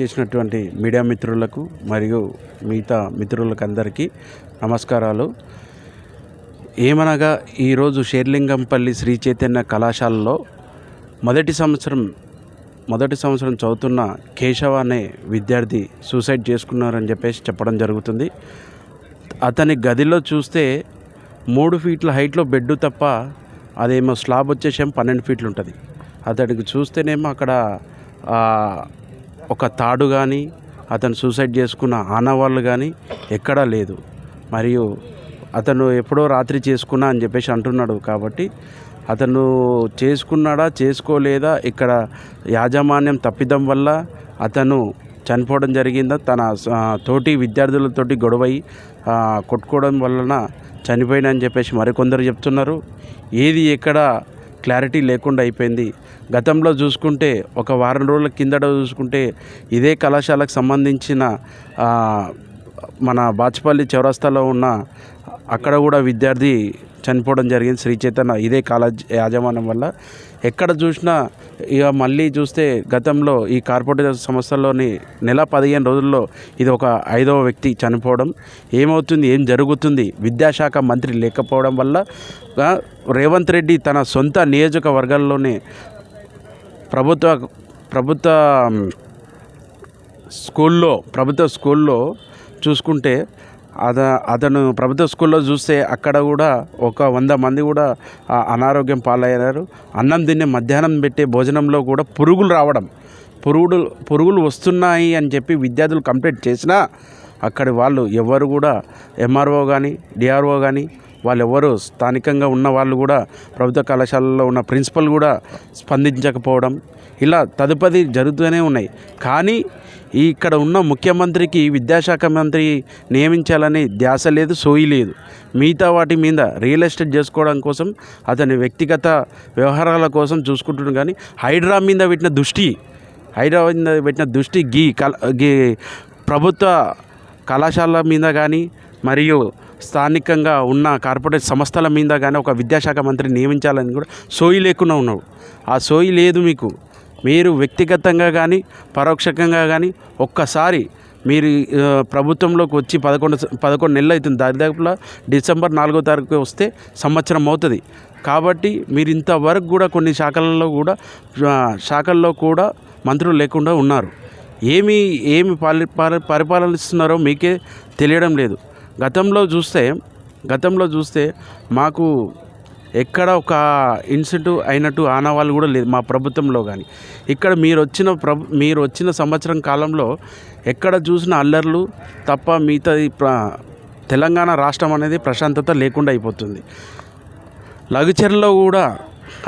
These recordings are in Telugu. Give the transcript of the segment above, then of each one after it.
చేసినటువంటి మీడియా మిత్రులకు మరియు మిగతా మిత్రులకు అందరికీ నమస్కారాలు. ఏమనగా ఈరోజు షేర్లింగంపల్లి శ్రీ చైతన్య కళాశాలలో మొదటి సంవత్సరం మొదటి సంవత్సరం చదువుతున్న కేశవ అనే విద్యార్థి సూసైడ్ చేసుకున్నారని చెప్పేసి చెప్పడం జరుగుతుంది. అతని గదిలో చూస్తే మూడు ఫీట్ల హైట్లో బెడ్ తప్ప అదేమో స్లాబ్ వచ్చేసేమో పన్నెండు ఫీట్లు ఉంటుంది అతడికి చూస్తేనేమో అక్కడ ఒక తాడు కానీ అతను సూసైడ్ చేసుకున్న ఆనవాళ్ళు కానీ ఎక్కడా లేదు. మరియు అతను ఎప్పుడో రాత్రి చేసుకున్నా అని చెప్పేసి అంటున్నాడు కాబట్టి అతను చేసుకున్నాడా చేసుకోలేదా ఇక్కడ యాజమాన్యం తప్పిదం వల్ల అతను చనిపోవడం జరిగిందా తన తోటి విద్యార్థులతోటి గొడవై కొట్టుకోవడం వలన చనిపోయిన అని చెప్పేసి మరికొందరు చెప్తున్నారు. ఏది ఎక్కడ క్లారిటీ లేకుండా అయిపోయింది. గతంలో చూసుకుంటే ఒక వారం రోజుల కిందట చూసుకుంటే ఇదే కళాశాలకు సంబంధించిన మన బాచుపల్లి చౌరస్తాలో ఉన్న అక్కడ కూడా విద్యార్థి చనిపోవడం జరిగింది. శ్రీ చైతన్య ఇదే కాలేజ్ యాజమాన్యం వల్ల ఎక్కడ చూసినా ఇక మళ్ళీ చూస్తే గతంలో ఈ కార్పొరేట్ సంస్థల్లోని నెల పదిహేను రోజుల్లో ఇది ఒక ఐదవ వ్యక్తి చనిపోవడం ఏమవుతుంది ఏం జరుగుతుంది విద్యాశాఖ మంత్రి లేకపోవడం వల్ల రేవంత్ రెడ్డి తన సొంత నియోజకవర్గాల్లోనే ప్రభుత్వ ప్రభుత్వ స్కూల్లో ప్రభుత్వ స్కూల్లో చూసుకుంటే అద అతను ప్రభుత్వ స్కూల్లో చూస్తే అక్కడ కూడా ఒక వంద మంది కూడా అనారోగ్యం పాలయ్యారు. అన్నం తినే మధ్యాహ్నం పెట్టే భోజనంలో కూడా పురుగులు రావడం. పురుగులు పురుగులు వస్తున్నాయి అని చెప్పి విద్యార్థులు కంప్లైంట్ చేసినా అక్కడి వాళ్ళు ఎవరు కూడా ఎంఆర్ఓ కానీ డిఆర్ఓ కానీ వాళ్ళు స్థానికంగా ఉన్న వాళ్ళు కూడా ప్రభుత్వ కళాశాలలో ఉన్న ప్రిన్సిపల్ కూడా స్పందించకపోవడం ఇలా తదుపరి జరుగుతూనే ఉన్నాయి. కానీ ఇక్కడ ఉన్న ముఖ్యమంత్రికి విద్యాశాఖ మంత్రి నియమించాలని ధ్యాస లేదు సోయి లేదు. మిగతా వాటి మీద రియల్ ఎస్టేట్ చేసుకోవడం కోసం అతని వ్యక్తిగత వ్యవహారాల కోసం చూసుకుంటున్నాడు కానీ హైడ్రా మీద పెట్టిన దృష్టి హైడ్రా మీద పెట్టిన దృష్టి గీ కల గీ ప్రభుత్వ కళాశాల మీద కానీ మరియు స్థానికంగా ఉన్న కార్పొరేట్ సంస్థల మీద కానీ ఒక విద్యాశాఖ మంత్రి నియమించాలని కూడా సోయి లేకుండా ఉన్నావు ఆ సోయి లేదు మీకు. మీరు వ్యక్తిగతంగా కానీ పరోక్షకంగా కానీ ఒక్కసారి మీరు ప్రభుత్వంలోకి వచ్చి పదకొండు పదకొండు నెలలు అవుతుంది. దాదాపులా డిసెంబర్ నాలుగో తారీఖు వస్తే సంవత్సరం అవుతుంది. కాబట్టి మీరు ఇంతవరకు కూడా కొన్ని శాఖలలో కూడా శాఖల్లో కూడా మంత్రులు లేకుండా ఉన్నారు. ఏమి ఏమి పాలి పరి- పరిపాలనిస్తున్నారో మీకే తెలియడం లేదు. గతంలో చూస్తే గతంలో చూస్తే మాకు ఎక్కడ ఒక ఇన్సిడెంట్ అయినట్టు ఆనవాళ్ళు కూడా లేదు మా ప్రభుత్వంలో కానీ. ఇక్కడ మీరు వచ్చిన ప్రభు మీరు వచ్చిన సంవత్సరం కాలంలో ఎక్కడ చూసిన అల్లర్లు తప్ప మిగతాది ప్ర తెలంగాణ రాష్ట్రం అనేది ప్రశాంతత లేకుండా అయిపోతుంది. లఘుచర్లో కూడా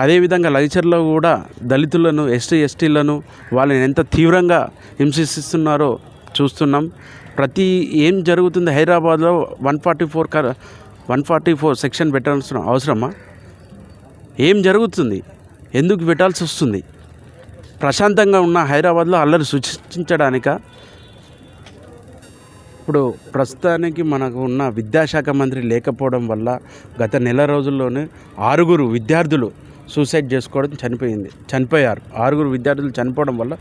అదేవిధంగా లఘుచర్లో కూడా దళితులను ఎస్టీ ఎస్టీలను వాళ్ళని ఎంత తీవ్రంగా హింసిస్తున్నారో చూస్తున్నాం. ప్రతి ఏం జరుగుతుంది హైదరాబాద్లో వన్ ఫార్టీ ఫోర్ కర్ వన్ ఫార్టీ ఫోర్ సెక్షన్ పెట్టాల్సిన అవసరమా? ఏం జరుగుతుంది? ఎందుకు పెట్టాల్సి వస్తుంది? ప్రశాంతంగా ఉన్న హైదరాబాద్లో అల్లరి సృష్టించడానిక? ఇప్పుడు ప్రస్తుతానికి మనకు ఉన్న విద్యాశాఖ మంత్రి లేకపోవడం వల్ల గత నెల రోజుల్లోనే ఆరుగురు విద్యార్థులు సూసైడ్ చేసుకోవడం చనిపోయింది చనిపోయారు. ఆరుగురు విద్యార్థులు చనిపోవడం వల్ల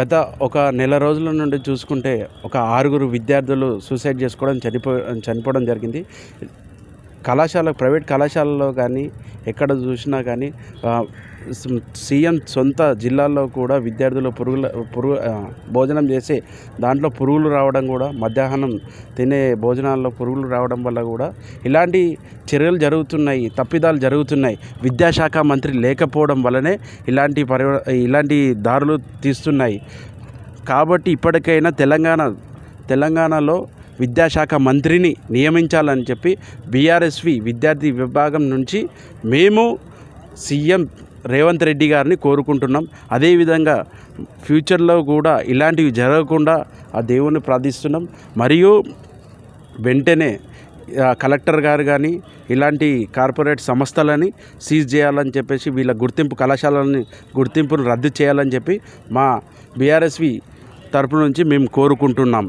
గత ఒక నెల రోజుల నుండి చూసుకుంటే ఒక ఆరుగురు విద్యార్థులు సూసైడ్ చేసుకోవడం చనిపో చనిపోవడం జరిగింది. కళాశాల ప్రైవేట్ కళాశాలలో కానీ ఎక్కడ చూసినా కానీ సీఎం సొంత జిల్లాల్లో కూడా విద్యార్థులు పురుగుల పురుగు భోజనం చేసే దాంట్లో పురుగులు రావడం కూడా మధ్యాహ్నం తినే భోజనాల్లో పురుగులు రావడం వల్ల కూడా ఇలాంటి చర్యలు జరుగుతున్నాయి తప్పిదాలు జరుగుతున్నాయి. విద్యాశాఖ మంత్రి లేకపోవడం వల్లనే ఇలాంటి పరి ఇలాంటి దారులు తీస్తున్నాయి. కాబట్టి ఇప్పటికైనా తెలంగాణ తెలంగాణలో విద్యాశాఖ మంత్రిని నియమించాలని చెప్పి బీఆర్ఎస్వి విద్యార్థి విభాగం నుంచి మేము సీఎం రేవంత్ రెడ్డి గారిని కోరుకుంటున్నాం. అదేవిధంగా ఫ్యూచర్లో కూడా ఇలాంటివి జరగకుండా ఆ దేవుని ప్రార్థిస్తున్నాం. మరియు వెంటనే కలెక్టర్ గారు కానీ ఇలాంటి కార్పొరేట్ సంస్థలని సీజ్ చేయాలని చెప్పేసి వీళ్ళ గుర్తింపు కళాశాలని గుర్తింపును రద్దు చేయాలని చెప్పి మా బీఆర్ఎస్వి తరపు నుంచి మేము కోరుకుంటున్నాం.